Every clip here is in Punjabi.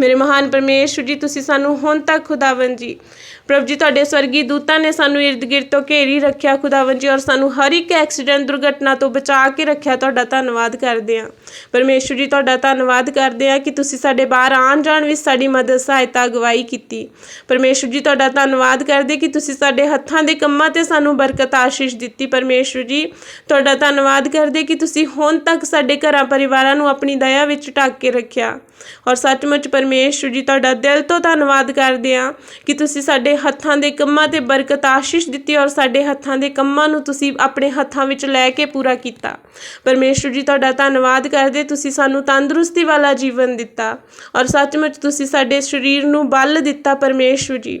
ਮੇਰੇ ਮਹਾਨ ਪਰਮੇਸ਼ਵਰ ਜੀ, ਤੁਸੀਂ ਸਾਨੂੰ ਹੁਣ ਤੱਕ ਖੁਦਾਵੰ ਜੀ। ਪ੍ਰਭੂ ਜੀ, ਤੁਹਾਡੇ ਸਵਰਗੀ ਦੂਤਾਂ ਨੇ ਸਾਨੂੰ ਇਰਦ ਗਿਰਦ ਤੋਂ ਘੇਰੀ ਰੱਖਿਆ ਖੁਦਾਵੰ ਜੀ, ਔਰ ਸਾਨੂੰ ਹਰ ਇੱਕ ਐਕਸੀਡੈਂਟ, ਦੁਰਘਟਨਾ ਤੋਂ ਬਚਾ ਕੇ ਰੱਖਿਆ ਤੁਹਾਡਾ ਧੰਨਵਾਦ ਕਰਦੇ ਹਾਂ। ਪਰਮੇਸ਼ਵਰ ਜੀ, ਤੁਹਾਡਾ ਧੰਨਵਾਦ ਕਰਦੇ ਹਾਂ ਕਿ ਤੁਸੀਂ ਸਾਡੇ ਬਾਹਰ ਆਉਣ ਜਾਣ ਵਿੱਚ ਸਾਡੀ ਮਦਦ, ਸਹਾਇਤਾ, ਅਗਵਾਈ ਕੀਤੀ। ਪਰਮੇਸ਼ਵਰ ਜੀ, ਤੁਹਾਡਾ ਧੰਨਵਾਦ ਕਰਦੇ ਕਿ ਤੁਸੀਂ ਸਾਡੇ ਹੱਥਾਂ ਦੇ ਕੰਮਾਂ ਤੇ ਸਾਨੂੰ ਬਰਕਤ ਆਸ਼ੀਸ਼ ਦਿੱਤੀ। ਪਰਮੇਸ਼ਵਰ ਜੀ, ਤੁਹਾਡਾ ਧੰਨਵਾਦ ਕਰਦੇ ਕਿ ਤੁਸੀਂ ਹੁਣ ਤੱਕ ਸਾਡੇ ਘਰਾਂ ਪਰਿਵਾਰਾਂ ਨੂੰ ਆਪਣੀ ਦਇਆ ਵਿੱਚ ਢੱਕ ਕੇ ਰੱਖਿਆ। ਔਰ ਸੱਚਮੁੱਚ ਪਰਮੇਸ਼ਵਰ ਜੀ, ਤੁਹਾਡਾ ਦਿਲ ਤੋਂ ਧੰਨਵਾਦ ਕਰਦੇ ਹਾਂ ਕਿ ਤੁਸੀਂ ਸਾਡੇ ਹੱਥਾਂ ਦੇ ਕੰਮਾਂ ਤੇ ਬਰਕਤ ਆਸ਼ੀਸ਼ ਦਿੱਤੀ ਔਰ ਸਾਡੇ ਹੱਥਾਂ ਦੇ ਕੰਮਾਂ ਨੂੰ ਤੁਸੀਂ ਆਪਣੇ ਹੱਥਾਂ ਵਿੱਚ ਲੈ ਕੇ ਪੂਰਾ ਕੀਤਾ। ਪਰਮੇਸ਼ਵਰ ਜੀ, ਤੁਹਾਡਾ ਧੰਨਵਾਦ ਕਰਦੇ, ਤੁਸੀਂ ਸਾਨੂੰ ਤੰਦਰੁਸਤੀ ਵਾਲਾ ਜੀਵਨ ਦਿੱਤਾ ਔਰ ਸੱਚਮੁੱਚ ਤੁਸੀਂ ਸਾਡੇ ਸਰੀਰ ਨੂੰ ਬਲ ਦਿੱਤਾ ਪਰਮੇਸ਼ਵਰ ਜੀ।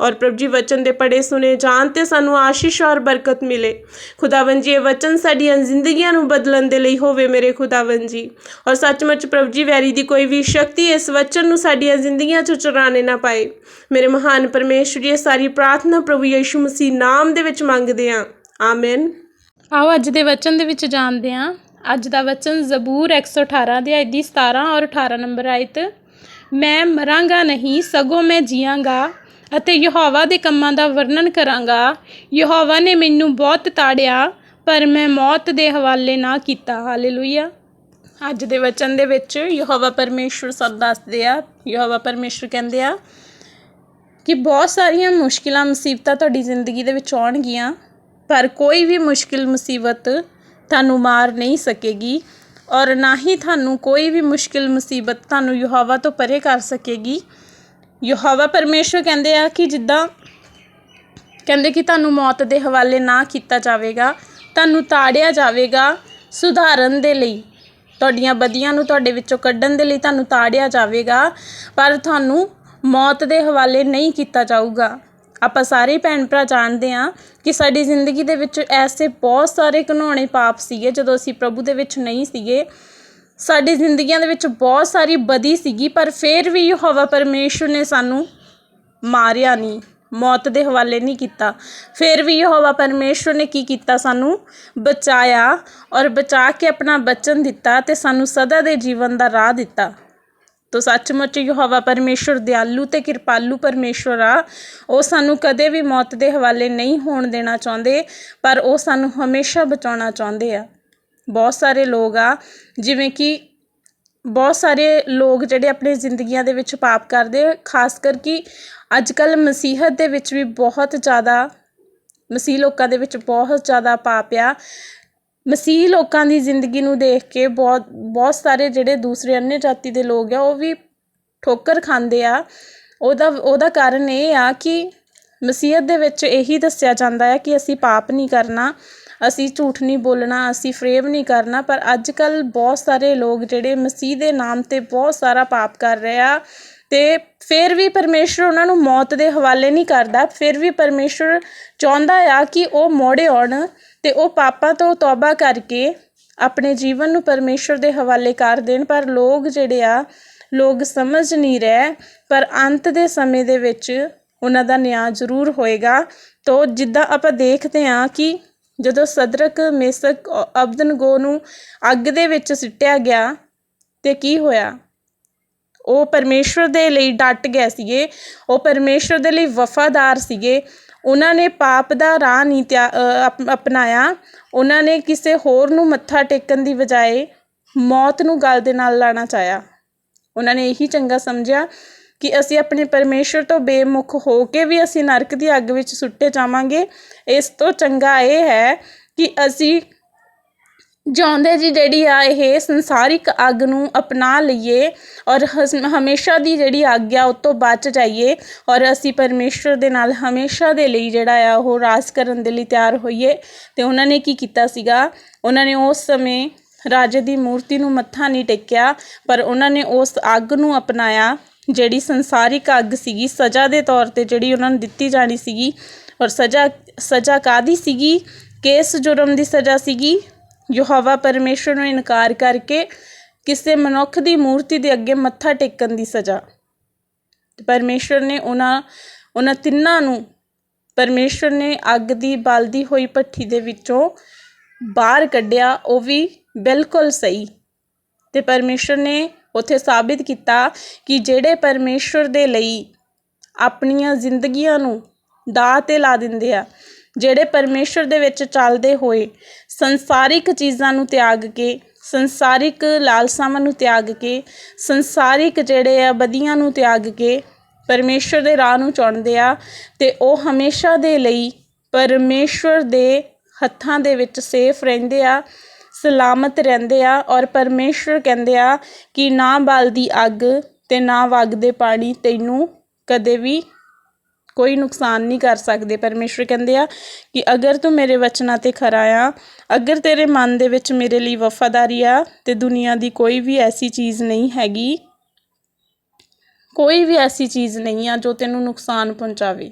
ਔਰ ਪ੍ਰਭੂ ਜੀ ਵਚਨ ਦੇ ਪੜੇ ਸੁਨੇ ਜਾਣ ਤੇ ਸਾਨੂੰ ਆਸ਼ੀਸ਼ ਔਰ ਬਰਕਤ ਮਿਲੇ। ਖੁਦਾਵੰ ਜੀ, ਇਹ ਵਚਨ ਸਾਡੀਆਂ ਜ਼ਿੰਦਗੀਆਂ ਨੂੰ ਬਦਲਣ ਦੇ ਲਈ ਹੋਵੇ ਮੇਰੇ ਖੁਦਾਵੰ ਜੀ। ਔਰ ਸੱਚਮੁੱਚ ਪ੍ਰਭੂ ਜੀ, ਵੈਰੀ ਦੀ ਕੋਈ ਵੀ ਸ਼ਕਤੀ ਇਸ ਵਚਨ ਨੂੰ ਸਾਡੀਆਂ ਜ਼ਿੰਦਗੀਆਂ 'ਚੋਂ ਚੁਰਾਣੇ ਨਾ ਪਾਏ। ਮੇਰੇ ਮਹਾਨ ਪਰਮੇਸ਼ਵਰ ਜੀ, ਇਹ ਸਾਰੀ ਪ੍ਰਾਰਥਨਾ ਪ੍ਰਭੂ ਯੀਸ਼ੂ ਮਸੀਹ ਨਾਮ ਦੇ ਵਿੱਚ ਮੰਗਦੇ ਹਾਂ। ਆਮੇਨ। ਆਓ ਅੱਜ ਦੇ ਵਚਨ ਦੇ ਵਿੱਚ ਜਾਣਦੇ ਹਾਂ। ਅੱਜ ਦਾ ਵਚਨ ਜ਼ਬੂਰ 118 ਅਧਿਆਇ ਦੀ 17 ਔਰ 18 ਨੰਬਰ ਆਇਤ। ਮੈਂ ਮਰਾਂਗਾ ਨਹੀਂ, ਸਗੋਂ ਮੈਂ ਜੀਵਾਂਗਾ ਅਤੇ ਯਹੋਵਾ ਦੇ ਕੰਮਾਂ ਦਾ ਵਰਣਨ ਕਰਾਂਗਾ। ਯਹੋਵਾ ਨੇ ਮੈਨੂੰ ਬਹੁਤ ਤਾੜਿਆ, ਪਰ ਮੈਂ ਮੌਤ ਦੇ ਹਵਾਲੇ ਨਾ ਕੀਤਾ। ਹਾਲੇਲੂਇਆ। ਅੱਜ ਦੇ ਵਚਨ ਦੇ ਵਿੱਚ ਯਹੋਵਾ ਪਰਮੇਸ਼ਵਰ ਸਭ ਦੱਸਦੇ ਆ। ਯਹੋਵਾ ਪਰਮੇਸ਼ਵਰ ਕਹਿੰਦੇ ਆ ਕਿ ਬਹੁਤ ਸਾਰੀਆਂ ਮੁਸ਼ਕਿਲਾਂ, ਮੁਸੀਬਤਾਂ ਤੁਹਾਡੀ ਜ਼ਿੰਦਗੀ ਦੇ ਵਿੱਚ ਆਉਣਗੀਆਂ, ਪਰ ਕੋਈ ਵੀ ਮੁਸ਼ਕਿਲ, ਮੁਸੀਬਤ ਤੁਹਾਨੂੰ ਮਾਰ ਨਹੀਂ ਸਕੇਗੀ ਔਰ ਨਾ ਹੀ ਤੁਹਾਨੂੰ ਕੋਈ ਵੀ ਮੁਸ਼ਕਿਲ, ਮੁਸੀਬਤ ਤੁਹਾਨੂੰ ਯਹੋਵਾ ਤੋਂ ਪਰੇ ਕਰ ਸਕੇਗੀ। ਯਹੋਵਾ ਪਰਮੇਸ਼ਵਰ ਕਹਿੰਦੇ ਆ ਕਿ ਜਿੱਦਾਂ ਕਹਿੰਦੇ ਕਿ ਤੁਹਾਨੂੰ ਮੌਤ ਦੇ ਹਵਾਲੇ ਨਾ ਕੀਤਾ ਜਾਵੇਗਾ, ਤੁਹਾਨੂੰ ਤਾੜਿਆ ਜਾਵੇਗਾ ਸੁਧਾਰਨ ਦੇ ਲਈ। ਤੁਹਾਡੀਆਂ ਬਦੀਆਂ ਨੂੰ ਤੁਹਾਡੇ ਵਿੱਚੋਂ ਕੱਢਣ ਦੇ ਲਈ ਤੁਹਾਨੂੰ ਤਾੜਿਆ ਜਾਵੇਗਾ, ਪਰ ਤੁਹਾਨੂੰ ਮੌਤ ਦੇ ਹਵਾਲੇ ਨਹੀਂ ਕੀਤਾ ਜਾਊਗਾ। ਆਪਾਂ ਸਾਰੇ ਭੈਣ ਭਰਾ ਜਾਣਦੇ ਹਾਂ ਕਿ ਸਾਡੀ ਜ਼ਿੰਦਗੀ ਦੇ ਵਿੱਚ ਐਸੇ ਬਹੁਤ ਸਾਰੇ ਘਿਨੌਣੇ ਪਾਪ ਸੀਗੇ ਜਦੋਂ ਅਸੀਂ ਪ੍ਰਭੂ ਦੇ ਵਿੱਚ ਨਹੀਂ ਸੀਗੇ। ਸਾਡੀ ਜ਼ਿੰਦਗੀਆਂ ਦੇ ਵਿੱਚ ਬਹੁਤ ਸਾਰੀ ਬਦੀ ਸੀਗੀ, ਪਰ ਫਿਰ ਵੀ ਯਹੋਵਾ ਪਰਮੇਸ਼ਵਰ ਨੇ ਸਾਨੂੰ ਮਾਰਿਆ ਨਹੀਂ, ਮੌਤ ਦੇ ਹਵਾਲੇ ਨਹੀਂ ਕੀਤਾ। ਫਿਰ ਵੀ ਯਹੋਵਾ ਪਰਮੇਸ਼ਵਰ ਨੇ ਕੀ ਕੀਤਾ? ਸਾਨੂੰ ਬਚਾਇਆ ਔਰ ਬਚਾ ਕੇ ਆਪਣਾ ਬਚਨ ਦਿੱਤਾ ਤੇ ਸਾਨੂੰ ਸਦਾ ਦੇ ਜੀਵਨ ਦਾ ਰਾਹ ਦਿੱਤਾ। ਤੋ ਸੱਚਮੁੱਚ ਯਹੋਵਾ ਪਰਮੇਸ਼ਵਰ ਦਿਆਲੂ ਤੇ ਕਿਰਪਾਲੂ ਪਰਮੇਸ਼ਵਰ ਆ। ਉਹ ਸਾਨੂੰ ਕਦੇ ਵੀ ਮੌਤ ਦੇ ਹਵਾਲੇ ਨਹੀਂ ਹੋਣ ਦੇਣਾ ਚਾਹੁੰਦੇ, ਪਰ ਉਹ ਸਾਨੂੰ ਹਮੇਸ਼ਾ ਬਚਾਉਣਾ ਚਾਹੁੰਦੇ ਆ। ਬਹੁਤ ਸਾਰੇ ਲੋਕ ਆ, ਜਿਵੇਂ ਕਿ ਬਹੁਤ ਸਾਰੇ ਲੋਕ ਜਿਹੜੇ ਆਪਣੇ ਜ਼ਿੰਦਗੀਆਂ ਦੇ ਵਿੱਚ ਪਾਪ ਕਰਦੇ ਖਾਸ ਕਰਕੇ ਅੱਜ ਕੱਲ੍ਹ ਮਸੀਹਤ ਦੇ ਵਿੱਚ ਵੀ ਬਹੁਤ ਜ਼ਿਆਦਾ, ਮਸੀਹ ਲੋਕਾਂ ਦੇ ਵਿੱਚ ਬਹੁਤ ਜ਼ਿਆਦਾ ਪਾਪ ਆ। ਮਸੀਹ ਲੋਕਾਂ ਦੀ ਜ਼ਿੰਦਗੀ ਨੂੰ ਦੇਖ ਕੇ ਬਹੁਤ ਬਹੁਤ ਸਾਰੇ ਜਿਹੜੇ ਦੂਸਰੇ ਅੰਨੇ ਜਾਤੀ ਦੇ ਲੋਕ ਆ, ਉਹ ਵੀ ਠੋਕਰ ਖਾਂਦੇ ਆ। ਉਹਦਾ ਉਹਦਾ ਕਾਰਨ ਇਹ ਆ ਕਿ ਮਸੀਹਤ ਦੇ ਵਿੱਚ ਇਹੀ ਦੱਸਿਆ ਜਾਂਦਾ ਹੈ ਕਿ ਅਸੀਂ ਪਾਪ ਨਹੀਂ ਕਰਨਾ। ਅਸੀਂ ਝੂਠ ਨਹੀਂ ਬੋਲਣਾ, ਅਸੀਂ ਫਰੇਬ ਨਹੀਂ ਕਰਨਾ, ਪਰ ਅੱਜ ਕੱਲ੍ਹ ਬਹੁਤ ਸਾਰੇ ਲੋਕ ਜਿਹੜੇ ਮਸੀਹ ਦੇ ਨਾਮ ਤੇ ਬਹੁਤ ਸਾਰਾ ਪਾਪ ਕਰ ਰਹੇ ਆ ਅਤੇ ਫਿਰ ਵੀ ਪਰਮੇਸ਼ਰ ਉਹਨਾਂ ਨੂੰ ਮੌਤ ਦੇ ਹਵਾਲੇ ਨਹੀਂ ਕਰਦਾ, ਫਿਰ ਵੀ ਪਰਮੇਸ਼ਰ ਚਾਹੁੰਦਾ ਆ ਕਿ ਉਹ ਮੋੜੇ ਆਉਣ ਅਤੇ ਉਹ ਪਾਪਾਂ ਤੋਂ ਤੌਬਾ ਕਰਕੇ ਆਪਣੇ ਜੀਵਨ ਨੂੰ ਪਰਮੇਸ਼ਰ ਦੇ ਹਵਾਲੇ ਕਰ ਦੇਣ, ਪਰ ਲੋਕ ਜਿਹੜੇ ਆ, ਲੋਕ ਸਮਝ ਨਹੀਂ ਰਹੇ, ਪਰ ਅੰਤ ਦੇ ਸਮੇਂ ਦੇ ਵਿੱਚ ਉਹਨਾਂ ਦਾ ਨਿਆਂ ਜ਼ਰੂਰ ਹੋਏਗਾ। ਤੋ ਜਿੱਦਾਂ ਆਪਾਂ ਦੇਖਦੇ ਹਾਂ ਕਿ ਜਦੋਂ ਸਦਰਕ, ਮੇਸਕ ਅਬਦਨਗੋ ਨੂੰ ਅੱਗ ਦੇ ਵਿੱਚ ਸਿੱਟਿਆ ਗਿਆ ਤਾਂ ਕੀ ਹੋਇਆ? ਉਹ ਪਰਮੇਸ਼ਵਰ ਦੇ ਲਈ ਡਟ ਗਏ ਸੀਗੇ। ਉਹ ਪਰਮੇਸ਼ਵਰ ਦੇ ਲਈ ਵਫਾਦਾਰ ਸੀਗੇ। ਉਹਨਾਂ ਨੇ ਪਾਪ ਦਾ ਰਾਹ ਨਹੀਂ ਅਪਣਾਇਆ। ਉਹਨਾਂ ਨੇ ਕਿਸੇ ਹੋਰ ਨੂੰ ਮੱਥਾ ਟੇਕਣ ਦੀ ਬਜਾਏ ਮੌਤ ਨੂੰ ਗਲ ਦੇ ਨਾਲ ਲਾਣਾ ਚਾਹਿਆ। ਉਹਨਾਂ ਨੇ ਇਹੀ ਚੰਗਾ ਸਮਝਿਆ। ਕਿ ਅਸੀਂ ਆਪਣੇ ਪਰਮੇਸ਼ਰ ਤੋਂ ਬੇਮੁਖ ਹੋ ਕੇ ਵੀ ਅਸੀਂ ਨਰਕ ਦੀ ਅੱਗ ਵਿੱਚ ਸੁੱਟੇ ਜਾਵਾਂਗੇ। ਇਸ ਤੋਂ ਚੰਗਾ ਇਹ ਹੈ ਕਿ ਅਸੀਂ ਚਾਹੁੰਦੇ ਜੀ ਜਿਹੜੀ ਆ ਇਹ ਸੰਸਾਰਿਕ ਅੱਗ ਨੂੰ ਅਪਣਾ ਲਈਏ ਔਰ ਹਸ- ਹਮੇਸ਼ਾ ਦੀ ਜਿਹੜੀ ਅੱਗ ਆ ਉਹ ਤੋਂ ਬਚ ਜਾਈਏ ਔਰ ਅਸੀਂ ਪਰਮੇਸ਼ਵਰ ਦੇ ਨਾਲ ਹਮੇਸ਼ਾ ਦੇ ਲਈ ਜਿਹੜਾ ਆ ਉਹ ਰਾਜ ਕਰਨ ਦੇ ਲਈ ਤਿਆਰ ਹੋਈਏ। ਤੇ ਉਹਨਾਂ ਨੇ ਕੀ ਕੀਤਾ ਸੀਗਾ? ਉਹਨਾਂ ਨੇ ਉਸ ਸਮੇਂ ਰਾਜੇ ਦੀ ਮੂਰਤੀ ਨੂੰ ਮੱਥਾ ਨਹੀਂ ਟੇਕਿਆ, ਪਰ ਉਹਨਾਂ ਨੇ ਉਸ ਅੱਗ ਨੂੰ ਅਪਣਾਇਆ। ਜਿਹੜੀ ਸੰਸਾਰਿਕ ਅੱਗ ਸੀਗੀ, ਸਜ਼ਾ ਦੇ ਤੌਰ ਤੇ ਜਿਹੜੀ ਉਹਨਾਂ ਨੂੰ ਦਿੱਤੀ ਜਾਣੀ ਸੀਗੀ ਔਰ ਸਜ਼ਾ ਸਜ਼ਾ ਕਾਦੀ ਸੀਗੀ? ਕੇਸ ਜੁਰਮ ਦੀ ਸਜ਼ਾ ਸੀਗੀ। ਯਹੋਵਾ ਪਰਮੇਸ਼ਰ ਨੂੰ ਇਨਕਾਰ ਕਰਕੇ ਕਿਸੇ ਮਨੁੱਖ ਦੀ ਮੂਰਤੀ ਦੇ ਅੱਗੇ ਮੱਥਾ ਟੇਕਣ ਦੀ ਸਜ਼ਾ। ਤੇ ਪਰਮੇਸ਼ਰ ਨੇ ਉਹਨਾਂ ਉਹਨਾਂ ਤਿੰਨਾਂ ਨੂੰ, ਪਰਮੇਸ਼ਰ ਨੇ ਅੱਗ ਦੀ ਬਲਦੀ ਹੋਈ ਭੱਠੀ ਦੇ ਵਿੱਚੋਂ ਬਾਹਰ ਕੱਢਿਆ, ਉਹ ਵੀ ਬਿਲਕੁਲ ਸਹੀ। ਤੇ ਪਰਮੇਸ਼ਰ ਨੇ ਉੱਥੇ ਸਾਬਿਤ ਕੀਤਾ ਕਿ ਜਿਹੜੇ ਪਰਮੇਸ਼ਰ ਦੇ ਲਈ ਆਪਣੀਆਂ ਜ਼ਿੰਦਗੀਆਂ ਨੂੰ ਦਾਅ ਤੇ ਲਾ ਦਿੰਦੇ ਆ, ਜਿਹੜੇ ਪਰਮੇਸ਼ਰ ਦੇ ਵਿੱਚ ਚੱਲਦੇ ਹੋਏ ਸੰਸਾਰਿਕ ਚੀਜ਼ਾਂ ਨੂੰ ਤਿਆਗ ਕੇ, ਸੰਸਾਰਿਕ ਲਾਲਸਾਵਾਂ ਨੂੰ ਤਿਆਗ ਕੇ, ਸੰਸਾਰਿਕ ਜਿਹੜੇ ਆ ਬਦੀਆਂ ਨੂੰ ਤਿਆਗ ਕੇ ਪਰਮੇਸ਼ਰ ਦੇ ਰਾਹ ਨੂੰ ਚੁਣਦੇ ਆ, ਤੇ ਉਹ ਹਮੇਸ਼ਾ ਦੇ ਲਈ ਪਰਮੇਸ਼ਰ ਦੇ ਹੱਥਾਂ ਦੇ ਵਿੱਚ ਸੇਫ ਰਹਿੰਦੇ ਆ ਸਲਾਮਤ ਰਹਿੰਦੇ ਆ ਔਰ ਪਰਮੇਸ਼ਰ ਕਹਿੰਦੇ ਆ ਕਿ ਨਾ ਬਲਦੀ ਅੱਗ ਤੇ ਨਾ ਵਗਦੇ ਪਾਣੀ ਤੈਨੂੰ ਕਦੇ ਵੀ ਕੋਈ ਨੁਕਸਾਨ ਨਹੀਂ ਕਰ ਸਕਦੇ। ਪਰਮੇਸ਼ਰ ਕਹਿੰਦੇ ਆ ਕਿ ਅਗਰ ਤੂੰ ਮੇਰੇ ਵਚਨਾਂ ਤੇ ਖਰਾ ਆ, ਅਗਰ ਤੇਰੇ ਮਨ ਦੇ ਵਿੱਚ ਮੇਰੇ ਲਈ ਵਫਾਦਾਰੀ ਆ ਤੇ ਦੁਨੀਆ ਦੀ ਕੋਈ ਵੀ ਐਸੀ ਚੀਜ਼ ਨਹੀਂ ਹੈਗੀ, ਕੋਈ ਵੀ ਐਸੀ ਚੀਜ਼ ਨਹੀਂ ਆ ਜੋ ਤੈਨੂੰ ਨੁਕਸਾਨ ਪਹੁੰਚਾਵੇ।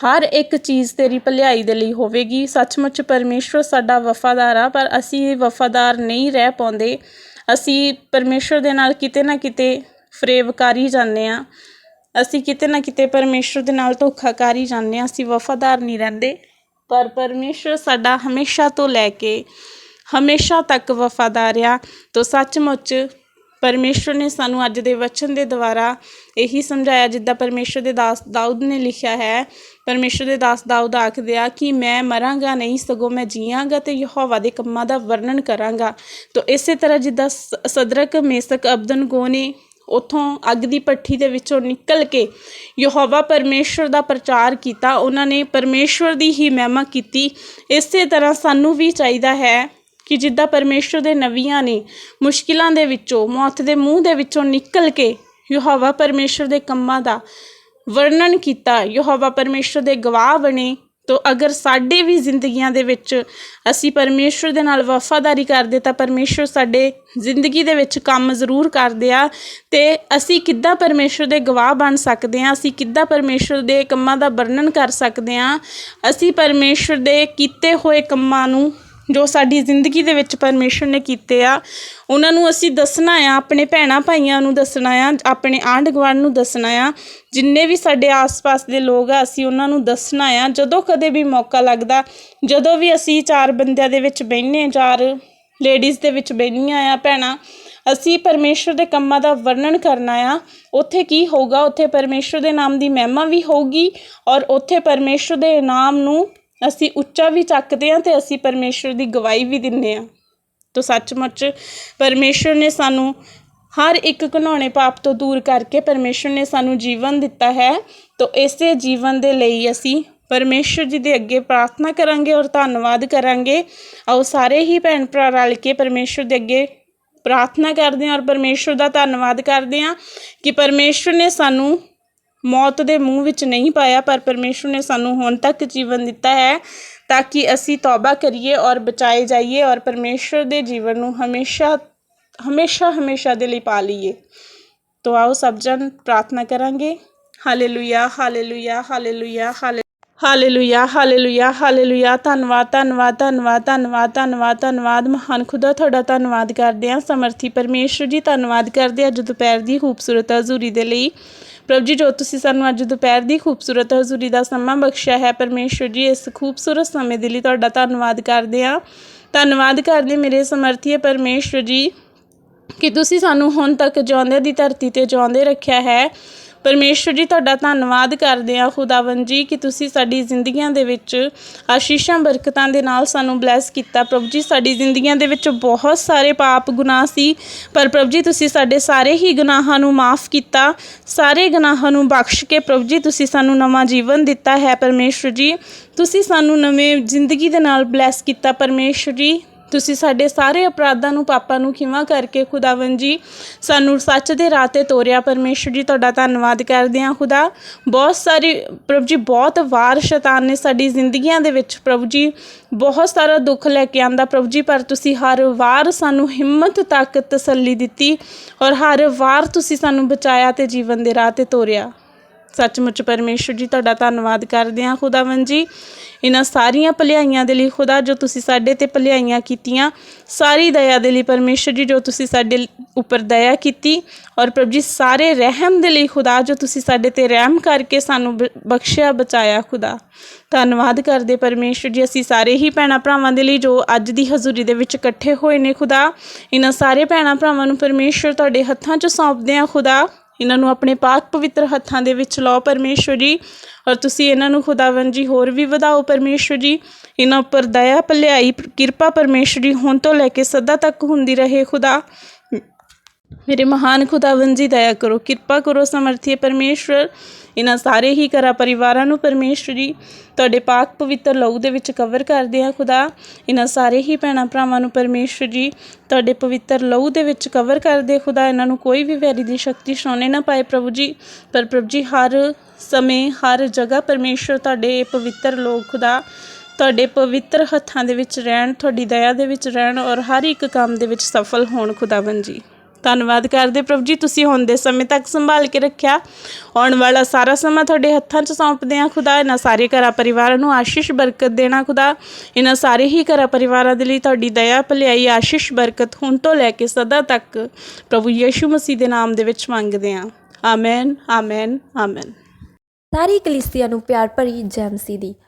ਹਰ ਇੱਕ ਚੀਜ਼ ਤੇਰੀ ਭਲਾਈ ਦੇ ਲਈ ਹੋਵੇਗੀ। ਸੱਚਮੁੱਚ ਪਰਮੇਸ਼ਰ ਸਾਡਾ ਵਫਾਦਾਰ ਆ, ਪਰ ਅਸੀਂ ਵਫਾਦਾਰ ਨਹੀਂ ਰਹਿ ਪਾਉਂਦੇ। ਅਸੀਂ ਪਰਮੇਸ਼ਰ ਦੇ ਨਾਲ ਕਿਤੇ ਨਾ ਕਿਤੇ ਫਰੇਬ ਜਾਂਦੇ ਆ ਅਸੀਂ ਕਿਤੇ ਨਾ ਕਿਤੇ ਪਰਮੇਸ਼ਰ ਦੇ ਨਾਲ ਧੋਖਾਕਾਰੀ ਜਾਂਦੇ ਆ ਅਸੀਂ ਵਫਾਦਾਰ ਨਹੀਂ ਰਹਿੰਦੇ। ਪਰ ਪਰਮੇਸ਼ਰ ਸਾਡਾ ਹਮੇਸ਼ਾ ਤੋਂ ਲੈ ਕੇ ਹਮੇਸ਼ਾ ਤੱਕ ਵਫਾਦਾਰ ਆ। ਤੋ ਸੱਚਮੁੱਚ ਪਰਮੇਸ਼ਰ ਨੇ ਸਾਨੂੰ ਅੱਜ ਦੇ ਵਚਨ ਦੇ ਦੁਆਰਾ ਇਹੀ ਸਮਝਾਇਆ, ਜਿੱਦਾਂ ਪਰਮੇਸ਼ਰ ਦੇ ਦਾਸ ਦਾਊਦ ਨੇ ਲਿਖਿਆ ਹੈ। ਪਰਮੇਸ਼ਰ ਦੇ ਦਾਸ ਦਾਊਦ ਆਖਦੇ ਆ ਕਿ ਮੈਂ ਮਰਾਂਗਾ ਨਹੀਂ, ਸਗੋਂ ਮੈਂ ਜੀਵਾਂਗਾ ਤੇ ਯਹੋਵਾ ਦੇ ਕੰਮਾਂ ਦਾ ਵਰਣਨ ਕਰਾਂਗਾ। ਤੋ ਇਸੇ ਤਰ੍ਹਾਂ ਜਿੱਦਾਂ ਸ- ਸਦਰਕ, ਮੇਸਕ ਅਬਦਨਗੋ ਨੇ ਉਥੋਂ ਅੱਗ ਦੀ ਭੱਠੀ ਦੇ ਵਿੱਚੋਂ ਨਿਕਲ ਕੇ ਯਹੋਵਾ ਪਰਮੇਸ਼ਰ ਦਾ ਪ੍ਰਚਾਰ ਕੀਤਾ, ਉਹਨਾਂ ਨੇ ਪਰਮੇਸ਼ਰ ਦੀ ਹੀ ਮਹਿਮਾ ਕੀਤੀ। ਇਸੇ ਤਰ੍ਹਾਂ ਸਾਨੂੰ ਵੀ ਚਾਹੀਦਾ ਹੈ ਕਿ ਜਿੱਦਾਂ ਪਰਮੇਸ਼ਰ ਦੇ ਨਵੀਆਂ ਨੇ ਮੁਸ਼ਕਿਲਾਂ ਦੇ ਵਿੱਚੋਂ, ਮੌਤ ਦੇ ਮੂੰਹ ਦੇ ਵਿੱਚੋਂ ਨਿਕਲ ਕੇ ਯਹੋਵਾ ਪਰਮੇਸ਼ਰ ਦੇ ਕੰਮਾਂ ਦਾ ਵਰਣਨ ਕੀਤਾ। ਯਹੋਵਾ ਪਰਮੇਸ਼ਰ ਦੇ ਗਵਾਹ ਬਣੇ ਤੋ ਅਗਰ ਸਾਡੇ ਵੀ ਜ਼ਿੰਦਗੀਆਂ ਦੇ ਵਿੱਚ ਅਸੀਂ ਪਰਮੇਸ਼ਰ ਦੇ ਨਾਲ ਵਫਾਦਾਰੀ ਕਰਦੇ ਤਾਂ ਪਰਮੇਸ਼ਰ ਸਾਡੇ ਜ਼ਿੰਦਗੀ ਦੇ ਵਿੱਚ ਕੰਮ ਜ਼ਰੂਰ ਕਰਦੇ ਆ। ਤੇ ਅਸੀਂ ਕਿੱਦਾਂ ਪਰਮੇਸ਼ਰ ਦੇ ਗਵਾਹ ਬਣ ਸਕਦੇ ਆ ਅਸੀਂ ਕਿੱਦਾਂ ਪਰਮੇਸ਼ਰ ਦੇ ਕੰਮਾਂ ਦਾ ਵਰਣਨ ਕਰ ਸਕਦੇ ਆ ਅਸੀਂ ਪਰਮੇਸ਼ਰ ਦੇ ਕੀਤੇ ਹੋਏ ਕੰਮਾਂ ਨੂੰ ਜੋ ਸਾਡੀ ਜ਼ਿੰਦਗੀ ਦੇ ਵਿੱਚ ਪਰਮੇਸ਼ਰ ਨੇ ਕੀਤੇ ਆ, ਉਹਨਾਂ ਨੂੰ ਅਸੀਂ ਦੱਸਣਾ ਆ, ਆਪਣੇ ਭੈਣਾਂ ਭਾਈਆਂ ਨੂੰ ਦੱਸਣਾ ਆ, ਆਪਣੇ ਆਂਢ ਗੁਆਂਢ ਨੂੰ ਦੱਸਣਾ ਆ, ਜਿੰਨੇ ਵੀ ਸਾਡੇ ਆਸ-ਪਾਸ ਦੇ ਲੋਕ ਆ, ਅਸੀਂ ਉਹਨਾਂ ਨੂੰ ਦੱਸਣਾ ਆ, ਜਦੋਂ ਕਦੇ ਵੀ ਮੌਕਾ ਲੱਗਦਾ, ਜਦੋਂ ਵੀ ਅਸੀਂ ਚਾਰ ਬੰਦਿਆਂ ਦੇ ਵਿੱਚ ਬਹਿਨੇ ਚਾਰ ਲੇਡੀਜ਼ ਦੇ ਵਿੱਚ ਬਹਿਨੀਆਂ ਆ, ਭੈਣਾਂ, ਅਸੀਂ ਪਰਮੇਸ਼ਰ ਦੇ ਕੰਮਾਂ ਦਾ ਵਰਣਨ ਕਰਨਾ ਆ, ਉੱਥੇ ਕੀ ਹੋਊਗਾ, ਉੱਥੇ ਪਰਮੇਸ਼ਰ ਦੇ ਨਾਮ ਦੀ ਮਹਿਮਾ ਵੀ ਹੋਊਗੀ ਔਰ ਉੱਥੇ ਪਰਮੇਸ਼ਰ ਦੇ ਨਾਮ ਨੂੰ ਅਸੀਂ ਉੱਚਾ ਵੀ ਚੱਕਦੇ ਹਾਂ ਅਤੇ ਅਸੀਂ ਪਰਮੇਸ਼ਰ ਦੀ ਗਵਾਹੀ ਵੀ ਦਿੰਦੇ ਹਾਂ। ਤੋ ਸੱਚਮੁੱਚ ਪਰਮੇਸ਼ਰ ਨੇ ਸਾਨੂੰ ਹਰ ਇੱਕ ਘਿਨੌਣੇ ਪਾਪ ਤੋਂ ਦੂਰ ਕਰਕੇ ਪਰਮੇਸ਼ਰ ਨੇ ਸਾਨੂੰ ਜੀਵਨ ਦਿੱਤਾ ਹੈ। ਤੋ ਇਸੇ ਜੀਵਨ ਦੇ ਲਈ ਅਸੀਂ ਪਰਮੇਸ਼ਰ ਜੀ ਦੇ ਅੱਗੇ ਪ੍ਰਾਰਥਨਾ ਕਰਾਂਗੇ ਔਰ ਧੰਨਵਾਦ ਕਰਾਂਗੇ। ਆਓ ਸਾਰੇ ਹੀ ਭੈਣ ਭਰਾ ਰਲ ਕੇ ਪਰਮੇਸ਼ਰ ਦੇ ਅੱਗੇ ਪ੍ਰਾਰਥਨਾ ਕਰਦੇ ਹਾਂ ਔਰ ਪਰਮੇਸ਼ਰ ਦਾ ਧੰਨਵਾਦ ਕਰਦੇ ਹਾਂ ਕਿ ਪਰਮੇਸ਼ਰ ਨੇ ਸਾਨੂੰ ਮੌਤ ਦੇ ਮੂੰਹ ਵਿੱਚ ਨਹੀਂ ਪਾਇਆ, ਪਰ ਪਰਮੇਸ਼ਰ ਨੇ ਸਾਨੂੰ ਹੁਣ ਤੱਕ ਜੀਵਨ ਦਿੱਤਾ ਹੈ ਤਾਂ ਕਿ ਅਸੀਂ ਤੌਬਾ ਕਰੀਏ ਔਰ ਬਚਾਏ ਜਾਈਏ ਔਰ ਪਰਮੇਸ਼ਰ ਦੇ ਜੀਵਨ ਨੂੰ ਹਮੇਸ਼ਾ ਹਮੇਸ਼ਾ ਹਮੇਸ਼ਾ ਦੇ ਲਈ ਪਾ ਲਈਏ। ਤੋ ਆਓ ਸਭ ਜਨ ਪ੍ਰਾਰਥਨਾ ਕਰਾਂਗੇ। ਹਾਲੇਲੂਇਆ ਹਾਲੇਲੂਇਆ ਹਾਲੇਲੂਇਆ, ਹਾਲੇ, ਹਾਲੇਲੂਇਆ ਹਾਲੇਲੂਇਆ ਹਾਲੇਲੂਇਆ। ਧੰਨਵਾਦ ਧੰਨਵਾਦ ਧੰਨਵਾਦ ਧੰਨਵਾਦ ਧੰਨਵਾਦ ਧੰਨਵਾਦ। ਮਹਾਨ ਖੁਦਾ, ਤੁਹਾਡਾ ਧੰਨਵਾਦ ਕਰਦੇ ਹਾਂ। ਸਮਰਥੀ ਪਰਮੇਸ਼ਰ ਜੀ, ਧੰਨਵਾਦ ਕਰਦੇ ਅੱਜ ਦੁਪਹਿਰ ਦੀ ਖੂਬਸੂਰਤ ਹਜ਼ੂਰੀ ਦੇ ਲਈ। ਪ੍ਰਭ ਜੀ, ਜੋ ਤੁਸੀਂ ਸਾਨੂੰ ਅੱਜ ਦੁਪਹਿਰ ਦੀ ਖੂਬਸੂਰਤ ਹਜ਼ੂਰੀ ਦਾ ਸਮਾਂ ਬਖਸ਼ਿਆ ਹੈ ਪਰਮੇਸ਼ਰ ਜੀ, ਇਸ ਖੂਬਸੂਰਤ ਸਮੇਂ ਦੇ ਲਈ ਤੁਹਾਡਾ ਧੰਨਵਾਦ ਕਰਦੇ ਹਾਂ। ਧੰਨਵਾਦ ਕਰਦੇ ਮੇਰੇ ਸਮਰਥੀ ਪਰਮੇਸ਼ਰ ਜੀ, ਕਿ ਤੁਸੀਂ ਸਾਨੂੰ ਹੁਣ ਤੱਕ ਜਿਉਂਦੇ ਦੀ ਧਰਤੀ ਤੇ ਜਿਉਂਦੇ ਰੱਖਿਆ ਹੈ। ਪਰਮੇਸ਼ਰ ਜੀ, ਤੁਹਾਡਾ ਧੰਨਵਾਦ ਕਰਦੇ ਹਾਂ ਖੁਦਾਵੰ ਜੀ ਕਿ ਤੁਸੀਂ ਸਾਡੀ ਜ਼ਿੰਦਗੀਆਂ ਦੇ ਵਿੱਚ ਆਸ਼ੀਸ਼ਾਂ, ਬਰਕਤਾਂ ਦੇ ਨਾਲ ਸਾਨੂੰ ਬਲੈਸ ਕੀਤਾ। ਪ੍ਰਭੂ ਜੀ, ਸਾਡੀ ਜ਼ਿੰਦਗੀਆਂ ਦੇ ਵਿੱਚ ਬਹੁਤ ਸਾਰੇ ਪਾਪ ਗੁਨਾਹ ਸੀ, ਪਰ ਪ੍ਰਭੂ ਜੀ, ਤੁਸੀਂ ਸਾਡੇ ਸਾਰੇ ਹੀ ਗੁਨਾਹਾਂ ਨੂੰ ਮਾਫ ਕੀਤਾ। ਸਾਰੇ ਗੁਨਾਹਾਂ ਨੂੰ ਬਖਸ਼ ਕੇ ਪ੍ਰਭੂ ਜੀ, ਤੁਸੀਂ ਸਾਨੂੰ ਨਵਾਂ ਜੀਵਨ ਦਿੱਤਾ ਹੈ ਪਰਮੇਸ਼ਰ ਜੀ। ਤੁਸੀਂ ਸਾਨੂੰ ਨਵੇਂ ਜ਼ਿੰਦਗੀ ਦੇ ਨਾਲ ਬਲੈਸ ਕੀਤਾ ਪਰਮੇਸ਼ਰ ਜੀ। ਤੁਸੀਂ ਸਾਡੇ ਸਾਰੇ ਅਪਰਾਧਾਂ ਨੂੰ, ਪਾਪਾਂ ਨੂੰ ਖਿਮਾ ਕਰਕੇ ਖੁਦਾਵੰ ਜੀ, ਸਾਨੂੰ ਸੱਚ ਦੇ ਰਾਹ ਤੇ ਤੋਰਿਆ ਪਰਮੇਸ਼ਰ ਜੀ, ਤੁਹਾਡਾ ਧੰਨਵਾਦ ਕਰਦੇ ਹਾਂ। ਖੁਦਾ, ਬਹੁਤ ਸਾਰੀ, ਪ੍ਰਭੂ ਜੀ, ਬਹੁਤ ਵਾਰ ਸ਼ੈਤਾਨ ਨੇ ਸਾਡੀ ਜ਼ਿੰਦਗੀਆਂ ਦੇ ਵਿੱਚ ਪ੍ਰਭੂ ਜੀ, ਬਹੁਤ ਸਾਰਾ ਦੁੱਖ ਲੈ ਕੇ ਆਂਦਾ ਪ੍ਰਭੂ ਜੀ, ਪਰ ਤੁਸੀਂ ਹਰ ਵਾਰ ਸਾਨੂੰ ਹਿੰਮਤ ਤਾਕਤ ਤਸੱਲੀ ਦਿੱਤੀ ਔਰ ਹਰ ਵਾਰ ਤੁਸੀਂ ਸਾਨੂੰ ਬਚਾਇਆ ਤੇ ਜੀਵਨ ਦੇ ਰਾਹ ਤੇ ਤੋਰਿਆ। ਸੱਚਮੁੱਚ ਪਰਮੇਸ਼ਰ ਜੀ, ਤੁਹਾਡਾ ਧੰਨਵਾਦ ਕਰਦੇ ਹਾਂ ਖੁਦਾਵੰ ਜੀ। ਇਹਨਾਂ ਸਾਰੀਆਂ ਭਲਾਈਆਂ ਦੇ ਲਈ ਖੁਦਾ, ਜੋ ਤੁਸੀਂ ਸਾਡੇ ਤੇ ਭਲਾਈਆਂ ਕੀਤੀਆਂ, ਸਾਰੀ ਦਇਆ ਦੇ ਲਈ ਪਰਮੇਸ਼ਰ ਜੀ, ਜੋ ਤੁਸੀਂ ਸਾਡੇ ਉੱਪਰ ਦਇਆ ਕੀਤੀ। ਔਰ ਪ੍ਰਭ ਜੀ, ਸਾਰੇ ਰਹਿਮ ਦੇ ਲਈ ਖੁਦਾ, ਜੋ ਤੁਸੀਂ ਸਾਡੇ ਤੇ ਰਹਿਮ ਕਰਕੇ ਸਾਨੂੰ ਬ- ਬਖਸ਼ਿਆ, ਬਚਾਇਆ ਖੁਦਾ। ਧੰਨਵਾਦ ਕਰਦੇ ਪਰਮੇਸ਼ਰ ਜੀ, ਅਸੀਂ ਸਾਰੇ ਹੀ ਭੈਣਾਂ ਭਰਾਵਾਂ ਦੇ ਲਈ, ਜੋ ਅੱਜ ਦੀ ਹਜ਼ੂਰੀ ਦੇ ਵਿੱਚ ਇਕੱਠੇ ਹੋਏ ਨੇ ਖੁਦਾ। ਇਹਨਾਂ ਸਾਰੇ ਭੈਣਾਂ ਭਰਾਵਾਂ ਨੂੰ ਪਰਮੇਸ਼ਰ ਤੁਹਾਡੇ ਹੱਥਾਂ 'ਚ ਸੌਂਪਦੇ ਹਾਂ ਖੁਦਾ। ਇਹਨਾਂ ਨੂੰ ਆਪਣੇ ਪਾਕ ਪਵਿੱਤਰ ਹੱਥਾਂ ਦੇ ਵਿੱਚ ਲਓ ਪਰਮੇਸ਼ਵਰ ਜੀ। ਔਰ ਤੁਸੀਂ ਇਹਨਾਂ ਨੂੰ ਖੁਦਾਵੰ ਜੀ ਹੋਰ ਵੀ ਵਧਾਓ ਪਰਮੇਸ਼ਵਰ ਜੀ। ਇਹਨਾਂ ਉੱਪਰ ਦਇਆ, ਭਲਾਈ, ਕਿਰਪਾ ਪਰਮੇਸ਼ਵਰ ਜੀ ਹੁਣ ਤੋਂ ਲੈ ਕੇ ਸਦਾ ਤੱਕ ਹੁੰਦੀ ਰਹੇ ਖੁਦਾ। ਮੇਰੇ ਮਹਾਨ ਖੁਦਾਵੰ ਜੀ ਦਇਆ ਕਰੋ ਕਿਰਪਾ ਕਰੋ ਸਮਰਥੀ ਪਰਮੇਸ਼ਵਰ ਇਹਨਾਂ ਸਾਰੇ ਹੀ ਘਰਾਂ ਪਰਿਵਾਰਾਂ ਨੂੰ ਪਰਮੇਸ਼ਵਰ ਜੀ ਤੁਹਾਡੇ ਪਾਕ ਪਵਿੱਤਰ ਲਹੂ ਦੇ ਵਿੱਚ ਕਵਰ ਕਰਦੇ ਆ ਖੁਦਾ ਇਹਨਾਂ ਸਾਰੇ ਹੀ ਭੈਣਾਂ ਭਰਾਵਾਂ ਨੂੰ ਪਰਮੇਸ਼ਵਰ ਜੀ ਤੁਹਾਡੇ ਪਵਿੱਤਰ ਲਹੂ ਦੇ ਵਿੱਚ ਕਵਰ ਕਰਦੇ ਖੁਦਾ ਇਹਨਾਂ ਨੂੰ ਕੋਈ ਵੀ ਵੈਰੀ ਦੀ ਸ਼ਕਤੀ ਸੋਨੇ ਨਾ ਪਾਏ ਪ੍ਰਭੂ ਜੀ ਪਰ ਪ੍ਰਭੂ ਜੀ ਹਰ ਸਮੇਂ ਹਰ ਜਗ੍ਹਾ ਪਰਮੇਸ਼ਵਰ ਤੁਹਾਡੇ ਪਵਿੱਤਰ ਲੋਕ ਖੁਦਾ ਤੁਹਾਡੇ ਪਵਿੱਤਰ ਹੱਥਾਂ ਦੇ ਵਿੱਚ ਰਹਿਣ ਤੁਹਾਡੀ ਦਇਆ ਦੇ ਵਿੱਚ ਰਹਿਣ ਔਰ ਹਰ ਇੱਕ ਕੰਮ ਦੇ ਵਿੱਚ ਸਫਲ ਹੋਣ ਖੁਦਾਵੰ ਜੀ ਧੰਨਵਾਦ ਕਰਦੇ ਪ੍ਰਭੂ ਜੀ, ਤੁਸੀਂ ਹੁਣ ਦੇ ਸਮੇਂ ਤੱਕ ਸੰਭਾਲ ਕੇ ਰੱਖਿਆ। ਆਉਣ ਵਾਲਾ ਸਾਰਾ ਸਮਾਂ ਤੁਹਾਡੇ ਹੱਥਾਂ 'ਚ ਸੌਂਪਦੇ ਹਾਂ ਖੁਦਾ। ਇਹਨਾਂ ਸਾਰੇ ਘਰਾਂ ਪਰਿਵਾਰਾਂ ਨੂੰ ਆਸ਼ੀਸ਼, ਬਰਕਤ ਦੇਣਾ ਖੁਦਾ। ਇਹਨਾਂ ਸਾਰੇ ਹੀ ਘਰਾਂ ਪਰਿਵਾਰਾਂ ਦੇ ਲਈ ਤੁਹਾਡੀ ਦਇਆ, ਭਲਾਈ, ਆਸ਼ੀਸ਼, ਬਰਕਤ ਹੁਣ ਤੋਂ ਲੈ ਕੇ ਸਦਾ ਤੱਕ ਪ੍ਰਭੂ ਯੀਸ਼ੂ ਮਸੀਹ ਦੇ ਨਾਮ ਦੇ ਵਿੱਚ ਮੰਗਦੇ ਹਾਂ। Amen amen amen. ਸਾਰੀ ਕਲੀਸਿਆ ਨੂੰ ਪਿਆਰ ਭਰੀ ਜੈ ਮਸੀਹ ਦੀ।